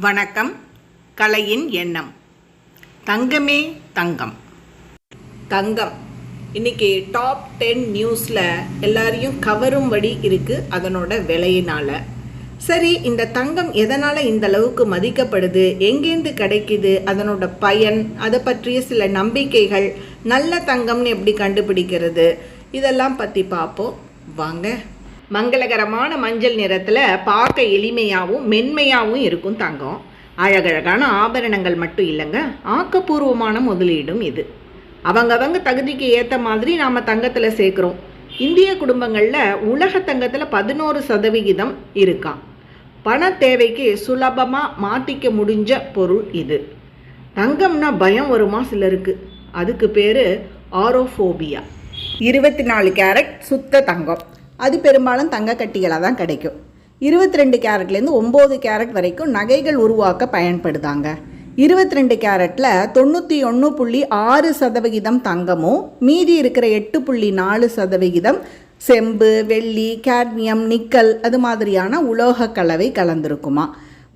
வணக்கம். கலையின் எண்ணம். தங்கமே தங்கம். தங்கம். இன்னைக்கு டாப் டென் நியூஸில் எல்லாரையும் கவரும்படி இருக்குது அதனோட விலையினால். சரி இந்த தங்கம் எதனால் இந்த அளவுக்கு மதிக்கப்படுது? எங்கேருந்து கிடைக்குது? அதனோட பயன் அதை பற்றிய சில நம்பிக்கைகள் நல்ல தங்கம்னு எப்படி கண்டுபிடிக்கிறது? இதெல்லாம் பற்றி பார்ப்போம். வாங்க. மங்களகரமான மஞ்சள் நிறத்தில் பார்க்க எளிமையாகவும் மென்மையாகவும் இருக்கும் தங்கம். அழகழகான ஆபரணங்கள் மட்டும் இல்லைங்க ஆக்கப்பூர்வமான முதலீடும் இது. அவங்கவங்க தகுதிக்கு ஏற்ற மாதிரி நாம் தங்கத்தில் சேர்க்குறோம். இந்திய குடும்பங்களில் உலக தங்கத்தில் பதினோரு சதவிகிதம் இருக்கான் பண தேவைக்கு சுலபமாக மாற்றிக்க முடிஞ்ச பொருள் இது. தங்கம்னா பயம் வருமா சிலருக்கு? அதுக்கு பேர் ஆரோஃபோபியா. இருபத்தி நாலு கேரட் சுத்த தங்கம். அது பெரும்பாலும் தங்க கட்டிகளாக தான் கிடைக்கும். இருபத்தி ரெண்டு கேரட்லேருந்து ஒம்பது கேரட் வரைக்கும் நகைகள் உருவாக்க பயன்படுதாங்க. இருபத்தி ரெண்டு கேரட்டில் தொண்ணூற்றி ஒன்று புள்ளி ஆறு சதவிகிதம் தங்கமும் மீதி இருக்கிற எட்டு புள்ளி நாலு சதவிகிதம் செம்பு வெள்ளி கேட்மியம் நிக்கல் அது மாதிரியான உலோக கலவை கலந்துருக்குமா.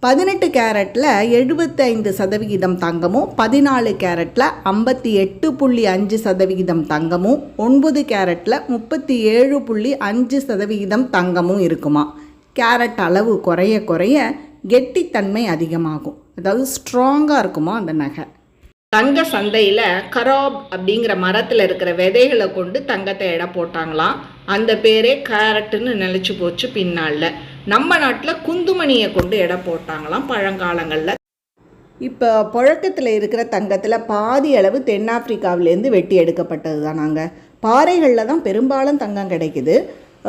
பதினெட்டு கேரட்டில் எழுபத்தைந்து சதவிகிதம் தங்கமும் பதினாலு கேரட்டில் ஐம்பத்தி எட்டு புள்ளி அஞ்சு சதவிகிதம் தங்கமும் ஒன்பது கேரட்டில் முப்பத்தி ஏழு புள்ளி அஞ்சு சதவிகிதம் தங்கமும் இருக்குமா? கேரட் அளவு குறைய குறைய கெட்டித்தன்மை அதிகமாகும். அதாவது ஸ்ட்ராங்காக இருக்குமா அந்த நகை? தங்க சந்தையில் கராப் அப்படிங்கிற மரத்தில் இருக்கிற விதைகளை கொண்டு தங்கத்தை எடை போட்டாங்களாம். அந்த பேரே கேரட்டுன்னு நினச்சி போச்சு பின்னால் நம்ம நாட்டில் குந்துமணியை கொண்டு எடை போட்டாங்களாம் பழங்காலங்களில். இப்போ புழக்கத்தில் இருக்கிற தங்கத்தில் பாதி அளவு தென்னாப்பிரிக்காவிலேருந்து வெட்டி எடுக்கப்பட்டது தான் நாங்கள் பாறைகளில் தான் பெரும்பாலும் தங்கம் கிடைக்குது.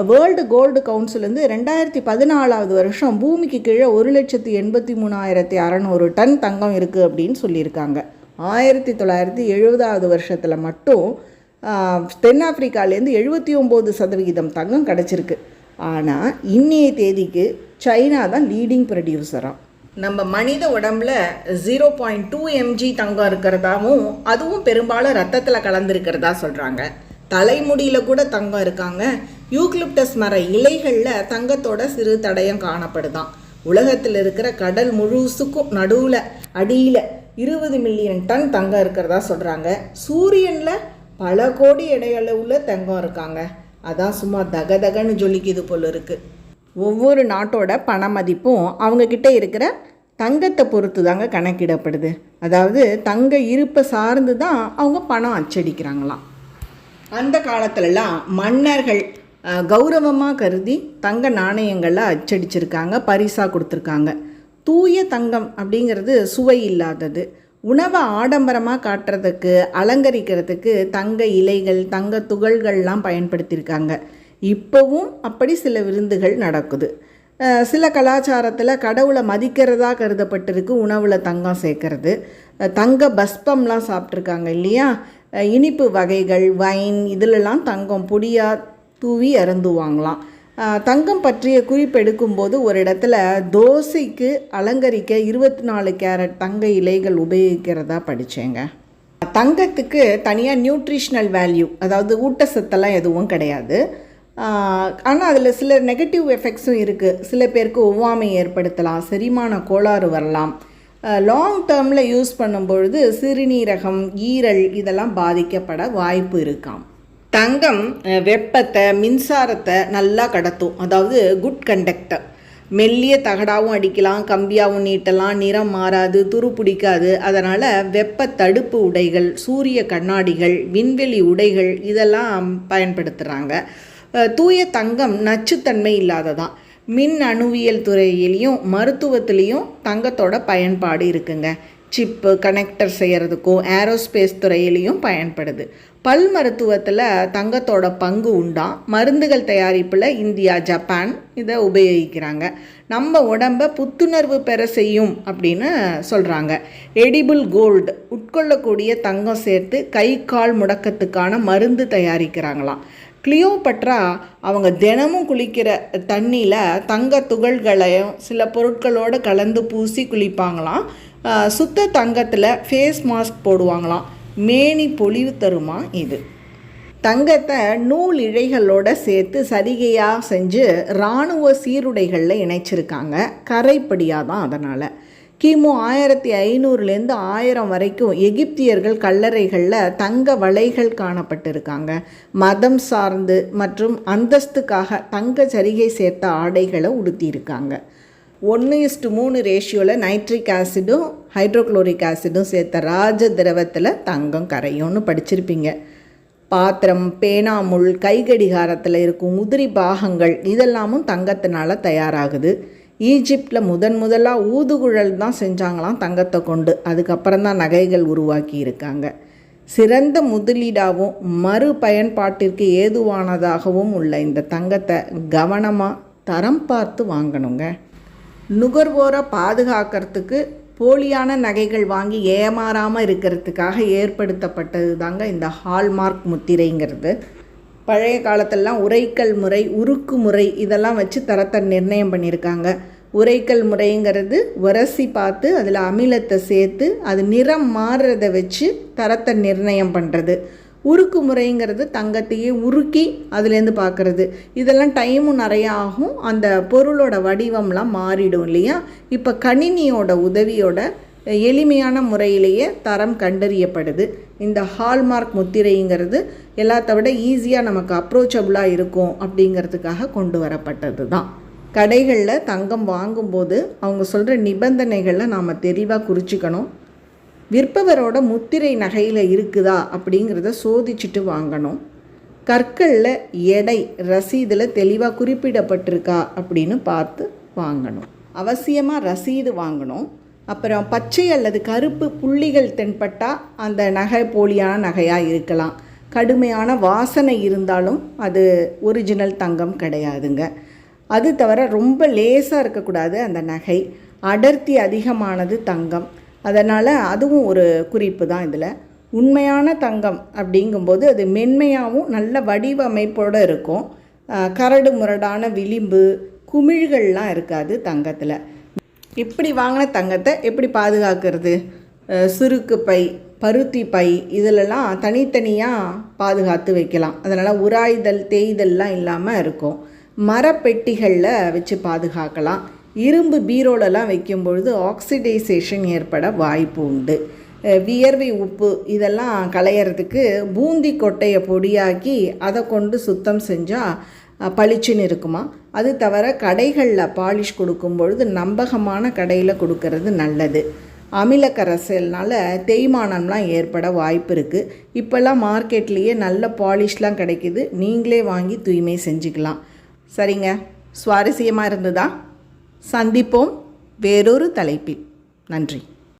வேர்ல்டு கோல்டு கவுன்சிலேருந்து ரெண்டாயிரத்தி பதினாலாவது வருஷம் பூமிக்கு கீழே ஒரு லட்சத்தி எண்பத்தி மூணாயிரத்தி அறநூறு டன் தங்கம் இருக்குது அப்படின்னு சொல்லியிருக்காங்க. ஆயிரத்தி தொள்ளாயிரத்தி எழுபதாவது வருஷத்தில் மட்டும் தென்னாப்பிரிக்காலேருந்து எழுபத்தி ஒம்பது சதவிகிதம் தங்கம் கிடச்சிருக்கு. ஆனால் இன்னைய தேதிக்கு சைனா தான் லீடிங் ப்ரொடியூசராக நம்ம மனித உடம்புல ஜீரோ பாயிண்ட் டூ எம்ஜி தங்கம் இருக்கிறதாவும் அதுவும் பெரும்பாலும் ரத்தத்தில் கலந்துருக்கிறதா சொல்கிறாங்க தலைமுடியில் கூட தங்கம் இருக்காங்க. யூக்லிப்டஸ் மர இலைகளில் தங்கத்தோட சிறு தடயம் காணப்படுதாம் உலகத்தில் இருக்கிற கடல் முழுசுக்கும் நடுவில் அடியில் இருபது மில்லியன் டன் தங்கம் இருக்கிறதா சொல்கிறாங்க சூரியனில் பல கோடி எடையளவுல தங்கம் இருக்காங்க. அதான் சும்மா தகதகன்னு ஜொலிக்குது போல் இருக்குது ஒவ்வொரு நாட்டோட பண மதிப்பும் அவங்கக்கிட்ட இருக்கிற தங்கத்தை பொறுத்து தாங்க கணக்கிடப்படுது. அதாவது தங்க இருப்பை சார்ந்து தான் அவங்க பணம் அச்சடிக்கிறாங்களாம். அந்த காலத்துலலாம் மன்னர்கள் கௌரவமாக கருதி தங்க நாணயங்களை அச்சடிச்சிருக்காங்க பரிசாக கொடுத்துருக்காங்க. தூய தங்கம் அப்படிங்கிறது சுவை இல்லாதது. உணவை ஆடம்பரமாக காட்டுறதுக்கு அலங்கரிக்கிறதுக்கு தங்க இலைகள் தங்க துகள்கள்லாம் பயன்படுத்தியிருக்காங்க. இப்போவும் அப்படி சில விருந்துகள் நடக்குது. சில கலாச்சாரத்தில் கடவுளை மதிக்கிறதா கருதப்பட்டிருக்கு உணவில் தங்கம் சேர்க்கறது. தங்க பஸ்பம்லாம் சாப்பிட்ருக்காங்க இல்லையா? இனிப்பு வகைகள் வைன் இதிலெல்லாம் தங்கம் பொடியாக தூவி அருந்துவாங்களாம். தங்கம் பற்றிய குறிப்பெடுக்கும்போது ஒரு இடத்துல தோசைக்கு அலங்கரிக்க இருபத்தி நாலு கேரட் தங்க இலைகள் உபயோகிக்கிறதா படித்தேங்க தங்கத்துக்கு தனியாக நியூட்ரிஷ்னல் வேல்யூ அதாவது ஊட்டச்சத்தெல்லாம் எதுவும் கிடையாது. ஆனால் அதில் சில நெகட்டிவ் எஃபெக்ட்ஸும் இருக்குது சில பேருக்கு ஒவ்வாமை ஏற்படுத்தலாம் செரிமான கோளாறு வரலாம். லாங் டேர்மில் யூஸ் பண்ணும்பொழுது சிறுநீரகம் ஈரல் இதெல்லாம் பாதிக்கப்பட வாய்ப்பு இருக்காம். தங்கம் வெப்பத்தை மின்சாரத்தை நல்லா கடத்தும். அதாவது குட் கண்டக்டர் மெல்லிய தகடாவும் அடிக்கலாம் கம்பியாகவும் நீட்டலாம் நிறம் மாறாது துரு பிடிக்காது. அதனால் வெப்ப தடுப்பு உடைகள் சூரிய கண்ணாடிகள் விண்வெளி உடைகள் இதெல்லாம் பயன்படுத்துகிறாங்க தூய தங்கம் நச்சுத்தன்மை இல்லாததான் மின் அணுவியல் துறையிலையும் மருத்துவத்திலையும் தங்கத்தோட பயன்பாடு இருக்குங்க. சிப்பு கனெக்டர் செய்கிறதுக்கும் ஏரோஸ்பேஸ் துறையிலையும் பயன்படுது. பல் மருத்துவத்தில் தங்கத்தோட பங்கு உண்டா? மருந்துகள் தயாரிப்பில் இந்தியா ஜப்பான் இதை உபயோகிக்கிறாங்க. நம்ம உடம்பை புத்துணர்வு பெற செய்யும் அப்படின்னு சொல்கிறாங்க எடிபிள் கோல்டு உட்கொள்ளக்கூடிய தங்கம் சேர்த்து கை கால் முடக்கத்துக்கான மருந்து தயாரிக்கிறாங்களாம். கிளியோபட்ரா அவங்க தினமும் குளிக்கிற தண்ணியில் தங்க துகள்களையும் சில பொருட்களோடு கலந்து பூசி குளிப்பாங்களாம். சுத்த தங்கத்தில் ஃபேஸ் மாஸ்க் போடுவாங்களாம். மேனி பொலிவு தருமா இது? தங்கத்தை நூல் இழைகளோட சேர்த்து சரிகையாக செஞ்சு இராணுவ சீருடைகளில் இணைச்சிருக்காங்க. கரைப்படியாக தான் அதனால். கிமு ஆயிரத்தி ஐநூறுலேருந்து ஆயிரம் வரைக்கும் எகிப்தியர்கள் கல்லறைகளில் தங்க வலைகள் காணப்பட்டிருக்காங்க. மதம் சார்ந்து மற்றும் அந்தஸ்துக்காக தங்க சரிகை சேர்த்த ஆடைகளை உடுத்தியிருக்காங்க. ஒன்று இஸ்டு மூணு ரேஷியோவில் நைட்ரிக் ஆசிடும் ஹைட்ரோக்ளோரிக் ஆசிடும் சேர்த்த ராஜ திரவத்தில் தங்கம் கரையும்னு படிச்சிருப்பீங்க. பாத்திரம் பேனாமுள் கைகடிகாரத்தில் இருக்கும் உதிரி பாகங்கள் இதெல்லாமும் தங்கத்தினால் தயாராகுது. ஈஜிப்டில் முதன் முதலாக ஊதுகுழல் தான் செஞ்சாங்களாம் தங்கத்தை கொண்டு. அதுக்கப்புறம் தான் நகைகள் உருவாக்கி இருக்காங்க. சிறந்த முதலீடாகவும் மறு பயன்பாட்டிற்கு ஏதுவானதாகவும் உள்ள இந்த தங்கத்தை கவனமாக தரம் பார்த்து வாங்கணுங்க. நுகர்வோரை பாதுகாக்கிறதுக்கு போலியான நகைகள் வாங்கி ஏமாறாமல் இருக்கிறதுக்காக ஏற்படுத்தப்பட்டது தாங்க இந்த ஹால்மார்க் முத்திரைங்கிறது. பழைய காலத்திலலாம் உரைக்கல் முறை உருக்கு முறை இதெல்லாம் வச்சு தரத்தை நிர்ணயம் பண்ணியிருக்காங்க. உரைக்கல் முறைங்கிறது உரசி பார்த்து அதில் அமிலத்தை சேர்த்து அது நிறம் மாறுறதை வச்சு தரத்தை நிர்ணயம் பண்ணுறது உருக்கு முறைங்கிறது தங்கத்தையே உருக்கி அதுலேருந்து பார்க்குறது இதெல்லாம் டைமும் நிறையா ஆகும். அந்த பொருளோட வடிவம்லாம் மாறிடும் இல்லையா? இப்போ கணினியோட உதவியோட எளிமையான முறையிலேயே தரம் கண்டறியப்படுது. இந்த ஹால்மார்க் முத்திரைங்கிறது எல்லாத்த விட ஈஸியாக நமக்கு அப்ரோச்சபுளாக இருக்கும் அப்படிங்கிறதுக்காக கொண்டு வரப்பட்டது தான் கடைகளில் தங்கம் வாங்கும்போது அவங்க சொல்கிற நிபந்தனைகளை நாம் தெளிவாக குறிச்சிக்கணும். விற்பவரோட முத்திரை நகையில் இருக்குதா அப்படிங்கிறத சோதிச்சுட்டு வாங்கணும். கற்களில் எடை ரசீதில் தெளிவாக குறிப்பிடப்பட்டிருக்கா அப்படின்னு பார்த்து வாங்கணும். அவசியமாக ரசீது வாங்கணும். அப்புறம் பச்சை அல்லது கருப்பு புள்ளிகள் தென்பட்டால் அந்த நகை போலியான நகையாக இருக்கலாம். கடுமையான வாசனை இருந்தாலும் அது ஒரிஜினல் தங்கம் கிடையாதுங்க. அது தவிர ரொம்ப லேசாக இருக்கக்கூடாது அந்த நகை. அடர்த்தி அதிகமானது தங்கம். அதனால் அதுவும் ஒரு குறிப்பு தான் இதில். உண்மையான தங்கம் அப்படிங்கும்போது அது மென்மையாகவும் நல்ல வடிவமைப்போடு இருக்கும். கரடு முரடான விளிம்பு குமிழ்கள்லாம் இருக்காது தங்கத்தில். இப்படி வாங்கின தங்கத்தை எப்படி பாதுகாக்கிறது? சுருக்கு பை பருத்தி பை இதிலெல்லாம் தனித்தனியாக பாதுகாத்து வைக்கலாம். அதனால் உராய்தல் தேய்தல்லாம் இல்லாமல் இருக்கும். மரப்பெட்டிகளில் வச்சு பாதுகாக்கலாம். இரும்பு பீரோலெலாம் வைக்கும் பொழுது ஆக்சிடைசேஷன் ஏற்பட வாய்ப்பு உண்டு. வியர்வை உப்பு இதெல்லாம் களையிறதுக்கு பூந்தி கொட்டையை பொடியாக்கி அதை கொண்டு சுத்தம் செஞ்சால் பளிச்சுன்னு இருக்குமா? அது தவிர கடைகளில் பாலிஷ் கொடுக்கும் பொழுது நம்பகமான கடையில் கொடுக்கறது நல்லது. அமிலக்கரசல்னால் தேய்மானம்லாம் ஏற்பட வாய்ப்பு இருக்குது இப்போல்லாம் மார்க்கெட்லேயே நல்ல பாலிஷ்லாம் கிடைக்கிது. நீங்களே வாங்கி தூய்மை செஞ்சுக்கலாம். சரிங்க. சுவாரஸ்யமாக இருந்ததா? சந்திப்போம். வேறொரு தலைப்பில். நன்றி.